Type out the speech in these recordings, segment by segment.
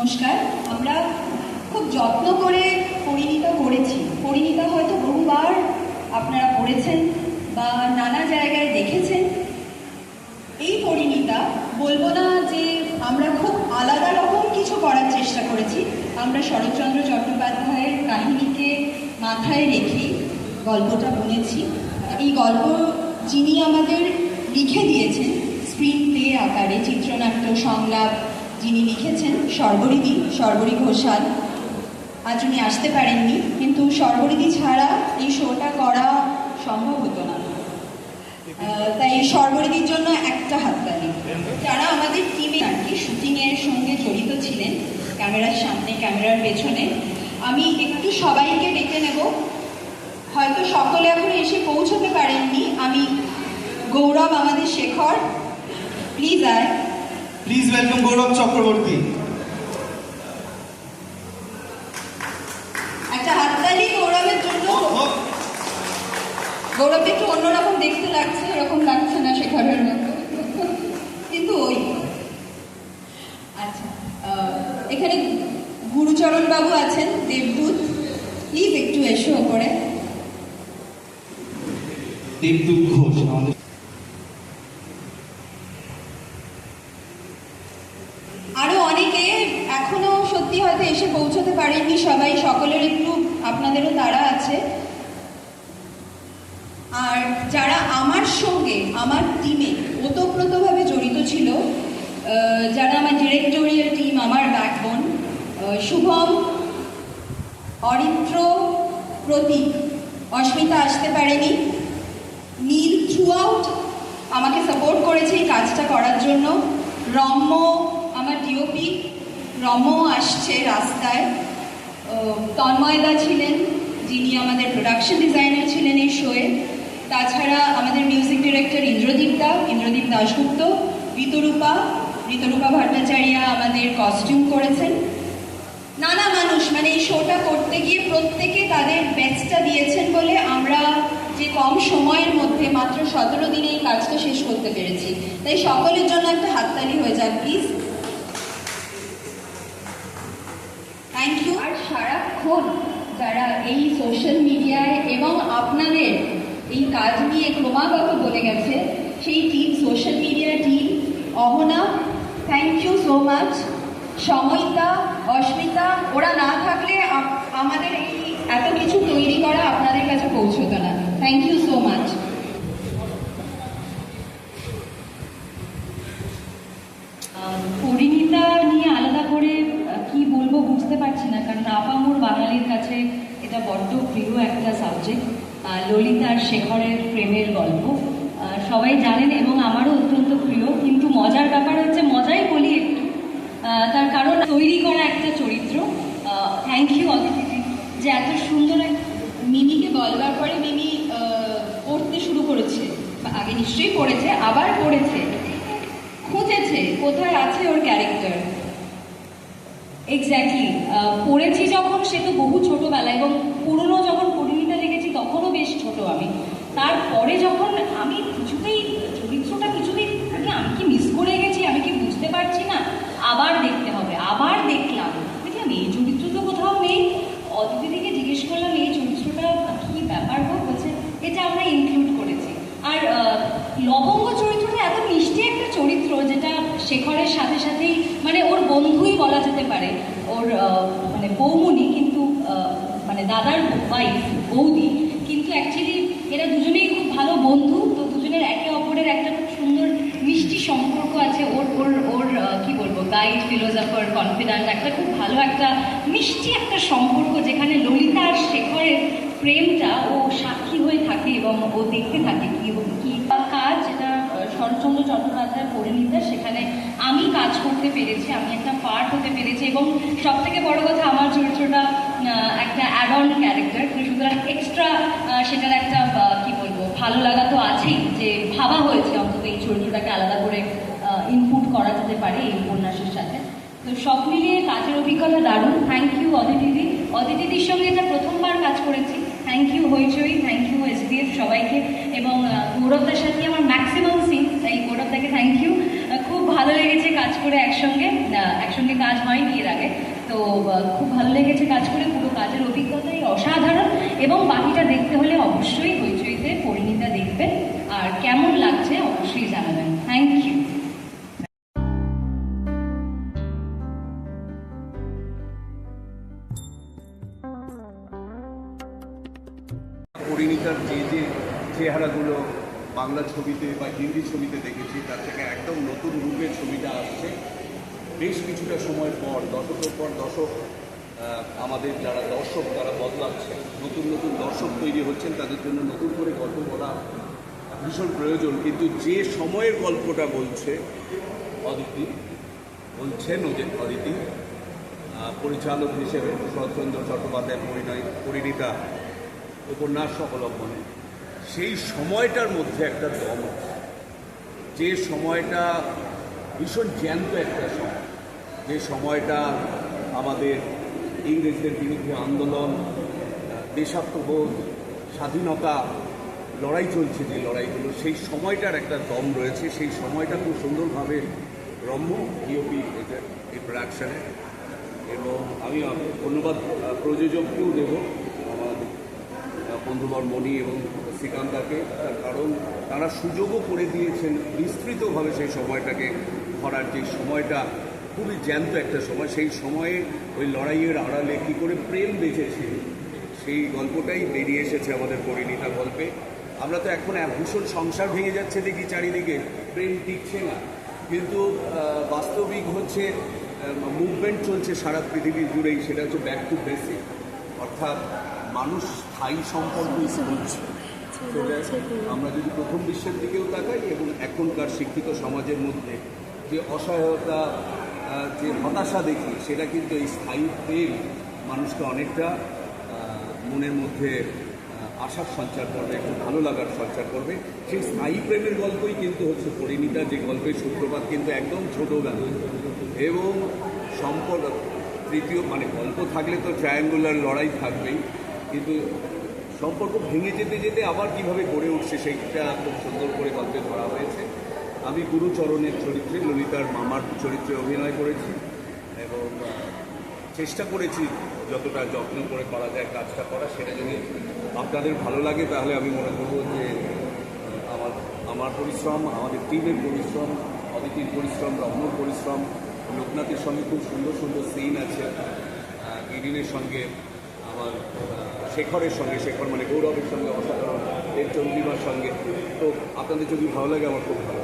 নমস্কার। আমরা খুব যত্ন করে পরিণীতা করেছি। পরিণীতা হয়তো বহুবার আপনারা পড়েছেন বা নানা জায়গায় দেখেছেন। এই পরিণীতা বলব না যে আমরা খুব আলাদা রকম কিছু করার চেষ্টা করেছি। আমরা শরৎচন্দ্র চট্টোপাধ্যায়ের কাহিনীকে মাথায় রেখেই গল্পটা বুনেছি। এই গল্প যিনি আমাদের লিখে দিয়েছেন স্ক্রিন প্লে আকারে, চিত্রনাট্য সংলাপ যিনি লিখেছেন সর্বরিদি সর্বরী ঘোষাল। আজ উনি আসতে পারেননি, কিন্তু সর্বরিদি ছাড়া এই শোটা করা সম্ভব হতো না। তাই সর্বরিদির জন্য একটা হাততালি যারা আমাদের টিমে আর কি শুটিংয়ের সঙ্গে জড়িত ছিলেন, ক্যামেরার সামনে, ক্যামেরার পেছনে, আমি একটু সবাইকে ডেকে নেব। হয়তো সকলে এখন এসে পৌঁছতে পারেননি। আমি গৌরব, আমাদের শেখর প্লিজ আয়। প্লিজ ওয়েলকাম গৌরব চক্রবর্তী একটা হাততালি গৌরবের জন্য গৌরব একটু অন্যরকম দেখতে লাগছে এরকম লাগছে না শেখরের মতো কিন্তু ওই। আচ্ছা আহ, এখানে গুরুচরণ বাবু আছেন দেবদূত। প্লিজ একটু এসো করে দেবদূত ঘোষ আমাদের আরও অনেকে এখনও সত্যি হয়তো এসে পৌঁছতে পারেননি সবাই, সকলের একটু আপনাদেরও তারা আছে। আর যারা আমার সঙ্গে, আমার টিমে ওতপ্রোতভাবে জড়িত ছিল যারা আমার ডিরেক্টোরিয়াল টিম আমার ব্যাকবোন শুভম, অরিত্র, প্রতীক, অস্মিতা আসতে পারেনি। নীল থ্রু আউট আমাকে সাপোর্ট করেছে এই কাজটা করার জন্য। রম্য, আমার ডিওপি রম্য আসছে রাস্তায়। তন্ময়দা ছিলেন, যিনি আমাদের প্রোডাকশন ডিজাইনার ছিলেন এই শোয়ে তাছাড়া আমাদের মিউজিক ডিরেক্টর ইন্দ্রদীপ দা, ইন্দ্রদীপ দাশগুপ্ত, ঋতুরূপা ঋতুরূপা ভট্টাচার্যা আমাদের কস্টিউম করেছেন। নানা মানুষ মানে এই শোটা করতে গিয়ে প্রত্যেকে তাদের বেস্টটা দিয়েছেন বলে আমরা যে কম সময়ের মধ্যে মাত্র সতেরো দিনে এই কাজটা শেষ করতে পেরেছি। তাই সকলের জন্য একটা হাততালি হয়ে যাক প্লিজ থ্যাংক ইউ সারাক্ষণ যারা এই সোশ্যাল মিডিয়ায় এবং আপনাদের এই কাজ নিয়ে ক্রমাগত বলে গেছে, সেই team social media team Ahana thank you so much Samayita, Asmita, ওরা না থাকলে আমাদের এই এত কিছু তৈরি করা আপনাদের কাছে পৌঁছতো না। Thank you so much ah, Parineeta নিয়ে আলাদা করে আহ, কি বলব বুঝতে পারছি না কারণ আপামোর বাঙালির কাছে এটা বড্ড প্রিয় সাবজেক্ট ললিতার শেখরের প্রেমের গল্প। সবাই জানেন এবং আমারও অত্যন্ত প্রিয়, কিন্তু মজার ব্যাপার হচ্ছে মজাই বলি একটু। তার কারণ তৈরি করা একটা চরিত্র। থ্যাংক ইউ অদিতি যে এত সুন্দর মিমিকে বলবার পরে মিমি পড়তে শুরু করেছে। আগে নিশ্চয়ই পড়েছে, আবার পড়েছে। খুঁজেছে কোথায় আছে ওর ক্যারেক্টার এক্স্যাক্টলি পড়েছি যখন, সে তো বহু ছোটবেলা এবং পুরনো যখন বেশ ছোট আমি। তারপরে যখন আমি কিছুতেই, চরিত্রটা কিছুতেই আগে আমি কি মিস করে গেছি, আমি কি বুঝতে পারছি না, আবার দেখতে হবে, আবার দেখলাম। দেখলাম, এই চরিত্র তো কোথাও নেই। অদিতি থেকে জিজ্ঞেস করলাম, এই চরিত্রটা কি ব্যাপার বলছে, এটা আমরা ইনক্লুড করেছি। আর লবঙ্গ চরিত্রটা এত মিষ্টি একটা চরিত্র, যেটা শেখরের সাথে সাথেই মানে ওর বন্ধুই বলা যেতে পারে, ওর মানে বৌমনি কিন্তু মানে দাদার ওয়াইফ বৌদি কিন্তু অ্যাকচুয়ালি এরা দুজনেই খুব ভালো বন্ধু তো দুজনের একে অপরের একটা খুব সুন্দর মিষ্টি সম্পর্ক আছে ওর ওর ওর আহ, কি বলব গাইড ফিলোজফার কনফিডেন্ট একটা খুব ভালো একটা মিষ্টি একটা সম্পর্ক যেখানে ললিতা আর শেখরের প্রেমটা ও সাক্ষী হয়ে থাকে এবং ও দেখতে থাকে কি কি কাজ যেটা শরৎচন্দ্র চট্টোপাধ্যায় পরিণীতা সেখানে আমি কাজ করতে পেরেছি, আমি একটা পার্ট হতে পেরেছি এবং সব থেকে বড় কথা আমার চরিত্রটা একটা অ্যাড অন ক্যারেক্টার সুতরাং এক্সট্রা সেটার একটা কি বলব, ভালো লাগা তো আছেই যে ভাবা হয়েছে, অন্তত এই চরিত্রটাকে আলাদা করে যেতে পারে এই উপন্যাসের সাথে। তো সব মিলিয়ে কাজের অভিজ্ঞতা দারুণ। থ্যাংক ইউ অদিতিদি অদিতিদির সঙ্গে এটা প্রথমবার কাজ করেছি। Thank you Hoichoi. Thank you SBF সবাইকে। এবং গৌরবদার সাথে আমার ম্যাক্সিমাম সিন তাই গৌরবদাকে থ্যাংক ইউ খুব ভালো লেগেছে কাজ কাজ করে একসঙ্গে। একসঙ্গে কাজ হয়নি এর আগে। তো খুব ভালো লেগেছে কাজ করে। পুরো কাজের অভিজ্ঞতাই অসাধারণ। এবং বাকিটা দেখতে হলে অবশ্যই হইচইতে পরিণীতা দেখবেন। আর কেমন লাগছে অবশ্যই জানাবেন। থ্যাংক ইউ পরিণীতার যে যে চেহারাগুলো বাংলা ছবিতে বা হিন্দি ছবিতে দেখেছি, তার থেকে একদম নতুন রূপে ছবিটা আসছে। বেশ কিছুটা সময় পর, দশকের পর দশক আমাদের যারা দর্শক, তারা বদলাচ্ছে। নতুন নতুন দর্শক তৈরি হচ্ছেন, তাদের জন্য নতুন করে গল্প বলা ভীষণ প্রয়োজন। কিন্তু যে সময়ের গল্পটা বলছে, অদিতি, বলছেন অদিতি পরিচালক হিসেবে শরৎচন্দ্র চট্টোপাধ্যায় পরিণয়, পরিণীতা। উপন্যাস অবলম্বনে, সেই সময়টার মধ্যে একটা দম। যে সময়টা ভীষণ জ্যান্ত একটা সময়। যে সময়টা আমাদের ইংরেজদের বিরুদ্ধে আন্দোলন, দেশাত্মবোধ, স্বাধীনতা, লড়াই চলছে যে লড়াইগুলো, সেই সময়টার একটা দম রয়েছে। সেই সময়টা খুব সুন্দরভাবে রম্য ডিওপি এই প্রোডাকশানে এবং আমি ধন্যবাদ প্রযোজককেও দেব। বন্ধুবর মণি এবং শ্রীকান্তাকে তার কারণ তারা সুযোগও করে দিয়েছেন, বিস্তৃতভাবে সেই সময়টাকে ধরার যে সময়টা, খুবই জ্যান্ত একটা সময়, সেই সময়ে ওই লড়াইয়ের আড়ালে কী করে প্রেম বেঁচেছে, সেই গল্পটাই বেরিয়ে এসেছে আমাদের পরিণীতা গল্পে। আমরা তো এখন ভীষণ সংসার ভেঙে যাচ্ছে দেখি চারিদিকে, প্রেম টিকছে না। কিন্তু বাস্তবিক হচ্ছে মুভমেন্ট চলছে সারা পৃথিবী জুড়েই, সেটা হচ্ছে ব্যাক টু বেসিক অর্থাৎ মানুষ স্থায়ী সম্পর্ক সেটা আমরা যদি প্রথম বিশ্বের দিকেও তাকাই এবং এখনকার শিক্ষিত সমাজের মধ্যে যে অসহায়তা যে হতাশা দেখি সেটা কিন্তু এই স্থায়ী প্রেম মানুষকে অনেকটা মনের মধ্যে আশার সঞ্চার করবে একটু ভালো লাগার সঞ্চার করবে। সেই স্থায়ী প্রেমের গল্পই কিন্তু হচ্ছে পরিণীতা যে গল্পের সূত্রপাত কিন্তু একদম ছোটোবেলা। এবং সম্পর্ক তৃতীয় মানে গল্প থাকলে তো ট্রায়াঙ্গুলার লড়াই থাকবেই। কিন্তু সম্পর্ক ভেঙে যেতে যেতে আবার কীভাবে গড়ে উঠছে সেইটা খুব সুন্দর করে গল্পে ধরা হয়েছে। আমি গুরুচরণের চরিত্রে ললিতার মামার চরিত্রে অভিনয় করেছি এবং চেষ্টা করেছি যতটা যত্ন করে করা যায় কাজটা করা সেটা যদি আপনাদের ভালো লাগে তাহলে আমি মনে করব যে আমার আমার পরিশ্রম আমাদের টিমের পরিশ্রম অদিতির পরিশ্রম রমন পরিশ্রম লোকনাথের সঙ্গে খুব সুন্দর সুন্দর সিন আছে আহ, ইরিনের সঙ্গে শেখরের সঙ্গে, শেখর মানে গৌরবের সঙ্গে অসাধারণ এর চন্দ্রিমার সঙ্গে। তো আপনাদের যদি ভালো লাগে, আমার খুব ভালো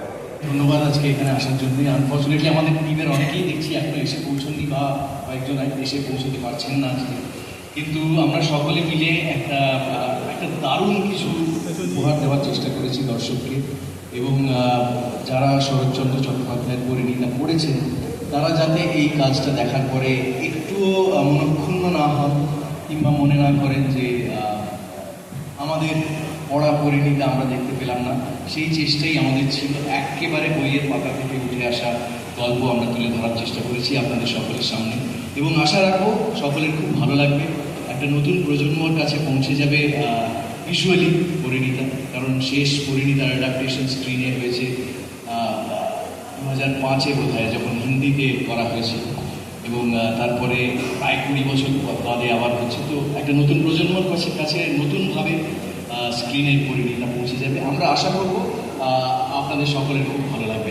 ধন্যবাদ আজকে এখানে আসার জন্য। আনফর্চুনেটলি আমাদের টিমের অনেকেই দেখছি এখনও এসে পৌঁছননি বা কয়েকজন এসে পৌঁছতে পারছেন না আজকে। কিন্তু আমরা সকলে মিলে একটা একটা দারুণ কিছু উপহার দেওয়ার চেষ্টা করেছি দর্শককে। এবং যারা শরৎচন্দ্র চট্টোপাধ্যায়ের পরিণীতা পড়েছেন তারা যাতে এই কাজটা দেখার পরে একটুও মনক্ষুণ্ণ না হন কিংবা মনে না করেন যে আমাদের পড়া পরিণীতা আমরা দেখতে পেলাম না, সেই চেষ্টাই আমাদের ছিল। একেবারে বইয়ের পাতা থেকে উঠে আসা গল্প আমরা তুলে ধরার চেষ্টা করেছি আপনাদের সকলের সামনে। এবং আশা রাখব সকলের খুব ভালো লাগবে। একটা নতুন প্রজন্মর কাছে পৌঁছে যাবে ভিজুয়ালি পরিণীতা। কারণ শেষ পরিণীতার অ্যাডাপ্টেশন স্ক্রিনে হয়েছে দু হাজার পাঁচে বোধ হয় যখন হিন্দিতে করা হয়েছিল। এবং তারপরে প্রায় কুড়ি বছর বাদে আবার হচ্ছে তো একটা নতুন প্রজন্মর কাছে কাছে নতুনভাবে স্ক্রিনের পরিণীতা পৌঁছে যাবে। আমরা আশা করব আপনাদের সকলের খুব ভালো লাগবে।